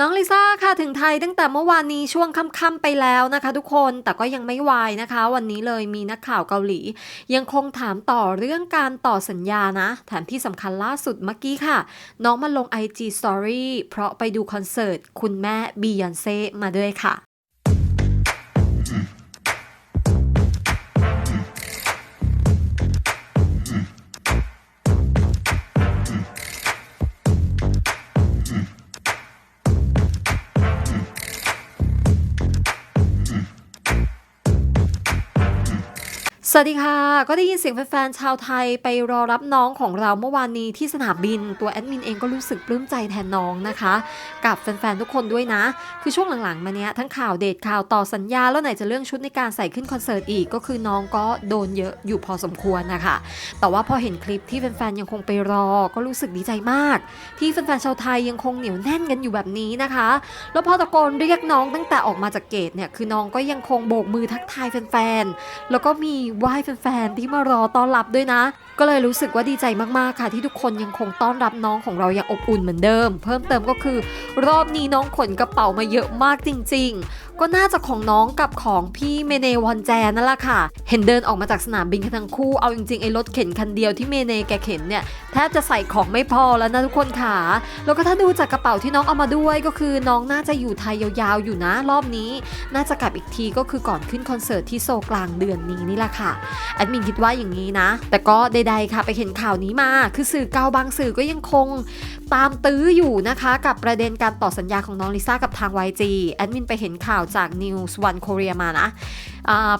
น้องลิซ่าค่ะถึงไทยตั้งแต่เมื่อวานนี้ช่วงค่ำๆไปแล้วนะคะ ทุกคนแต่ก็ยังไม่วายนะคะ วันนี้เลยมีนักข่าวเกาหลี ยังคงถามต่อเรื่องการต่อสัญญานะแถมที่สำคัญล่าสุดเมื่อกี้ค่ะ น้องมาลง IG Story เพราะไปดูคอนเสิร์ต คุณแม่บียอนเซ่มาด้วยค่ะ สวัสดีค่ะ ก็ได้ยินเสียงแฟนๆชาวไทยไปรอรับน้องของเราเมื่อวานนี้ที่สนามบิน ตัวแอดมินเองก็รู้สึกปลื้มใจแทนน้องนะคะ กับแฟนๆทุกคนด้วยนะ คือช่วงหลังๆมาเนี้ยทั้งข่าวเดทข่าวต่อสัญญา แล้วไหนจะเรื่องชุดในการใส่ขึ้นคอนเสิร์ตอีกก็คือน้องก็โดนเยอะอยู่พอสมควรนะคะ แต่ว่าพอเห็นคลิปที่แฟนๆยังคงไปรอก็รู้สึกดีใจมาก ที่แฟนๆชาวไทยยังคงเหนียวแน่นกันอยู่แบบนี้นะคะ แล้วพอตะโกนเรียกน้องตั้งแต่ออกมาจากเกตเนี่ยคือน้องก็ยังคงโบกมือทักทายแฟนๆแล้วก็มีไหว้แฟนๆที่มารอต้อนรับด้วยนะ ก็เลยรู้สึกว่าดีใจมากๆค่ะ ที่ทุกคนยังคงต้อนรับน้องของเราอย่างอบอุ่นเหมือนเดิม เพิ่มเติมก็คือ รอบนี้น้องขนกระเป๋ามาเยอะมากจริง ๆ ก็น่าจะของน้องกับของพี่เมเนวอนแจนั่นแหละค่ะ เห็นเดินออกมาจากสนามบินกันทั้งคู่ เอาจริงๆไอ้รถเข็นคันเดียวที่เมเนแกเข็นเนี่ยแทบจะใส่ของไม่พอแล้วนะทุกคนค่ะ แล้วก็ถ้าดูจากกระเป๋าที่น้องเอามาด้วยก็คือน้องน่าจะอยู่ไทยยาวๆอยู่นะรอบนี้ น่าจะกลับอีกทีก็คือก่อนขึ้นคอนเสิร์ตที่โซกลางเดือนนี้นี่แหละค่ะแอดมินคิดว่าอย่างนี้นะ แต่ก็ใดๆค่ะไปเห็นข่าวนี้มา คือสื่อเกาบางสื่อก็ยังคงตามตื้ออยู่นะคะ กับประเด็นการต่อสัญญาของน้องลิซ่ากับทาง YG แอดมินไปเห็นข่าวจาก News One Korea มานะ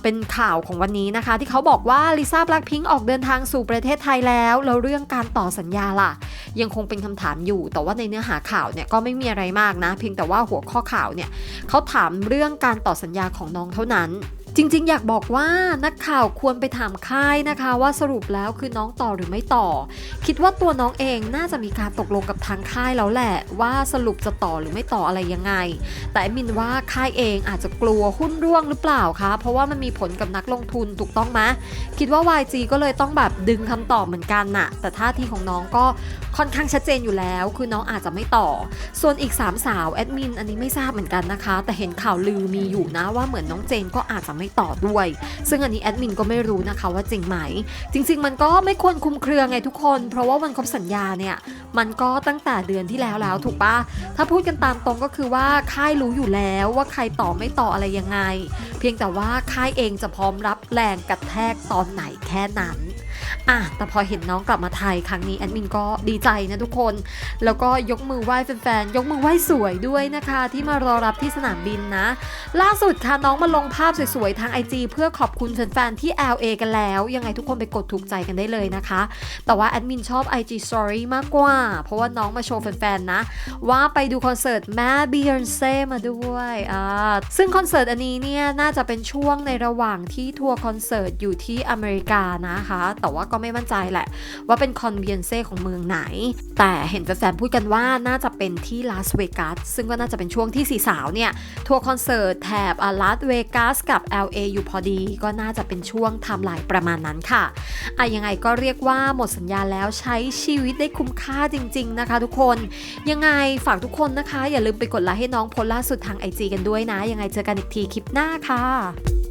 เป็นข่าวของวันนี้นะคะ ที่เขาบอกว่าลิซ่าแบล็คพิงออกเดินทางสู่ประเทศไทยแล้ว แล้วเรื่องการต่อสัญญาล่ะ ยังคงเป็นคำถามอยู่ แต่ว่าในเนื้อหาข่าวเนี่ยก็ไม่มีอะไรมากนะ เพียงแต่ว่าหัวข้อข่าวเนี่ยเขาถามเรื่องการต่อสัญญาของน้องเท่านั้น จริงๆ อยากบอกว่านักข่าวควรไปถามค่ายนะคะ ว่าสรุปแล้วคือน้องต่อหรือไม่ต่อ คิดว่าตัวน้องเองน่าจะมีการตกลงกับทางค่ายแล้วแหละ ว่าสรุปจะต่อหรือไม่ต่ออะไรยังไง แต่มินว่าค่ายเองอาจจะกลัวหุ้นร่วงหรือเปล่าคะเพราะว่ามันมีผลกับนักลงทุนถูกต้องไหมคิดว่า YG ก็เลยต้องแบบดึงคำตอบเหมือนกันน่ะ แต่ท่าทีของน้องก็ค่อนข้างชัดเจนอยู่แล้ว คือน้องอาจจะไม่ต่อ ส่วนอีก 3 สาวแอดมินอันนี้ไม่ทราบเหมือนกันนะคะ แต่เห็นข่าวลือมีอยู่นะว่าเหมือนน้องเจนก็อาจจะไม่ต่อด้วย ซึ่งอันนี้แอดมินก็ไม่รู้นะคะว่าจริงไหม จริง ๆ มันก็ไม่ควรคุมเครือไงทุกคน เพราะว่าวันครบสัญญาเนี่ย มันก็ตั้งแต่เดือนที่แล้วแล้วถูกปะถ้าพูดกันตามตรงก็คือว่าค่ายรู้อยู่แล้วว่าใครต่อไม่ต่ออะไรยังไง เพียงแต่ว่าค่ายเองจะพร้อมรับแรงกระแทกตอนไหนแค่นั้น อะแต่พอเห็นน้องกลับมาไทยครั้งนี้แอดมินก็ดีใจนะทุกคน แล้วก็ยกมือไหว้แฟนๆ ยกมือไหว้สวยด้วยนะคะ ที่มารอรับที่สนามบินนะ ล่าสุดค่ะน้องมาลงภาพสวยๆ ทาง IG เพื่อขอบคุณแฟนๆ ที่ LA กันแล้ว ยังไงทุกคนไปกดถูกใจกันได้เลยนะคะ แต่ว่าแอดมินชอบ IG Story มากกว่า เพราะว่าน้องมาโชว์แฟนๆ นะ ว่าไปดูคอนเสิร์ตแม่บียอนเซ่มาด้วยอ่าซึ่งคอนเสิร์ตอันนี้เนี่ยน่าจะเป็นช่วงในระหว่างที่ทัวร์คอนเสิร์ตอยู่ที่อเมริกานะคะ แต่ว่าก็ไม่มั่นใจแหละ ว่าเป็นคอนบียนเซ่ของเมืองไหน แต่เห็นแฟนๆพูดกันว่าน่าจะเป็นที่ลาสเวกัสซึ่งก็น่าจะเป็นช่วงที่สีสาวเนี่ย ทัวร์คอนเสิร์ตแถบลาสเวกัสกับ LA อยู่พอดี ก็น่าจะเป็นช่วงไทม์ไลน์ประมาณนั้นค่ะอะยังไงก็เรียกว่าหมดสัญญาแล้วใช้ชีวิตได้คุ้มค่าจริง ๆ นะคะ ทุกคน ยังไงฝากทุกคนนะคะ อย่าลืมไปกดไลค์ให้น้องพสต์ล่าสุดทาง IG กันด้วยนะ ยังไงเจอกันอีกทีคลิปหน้าค่ะ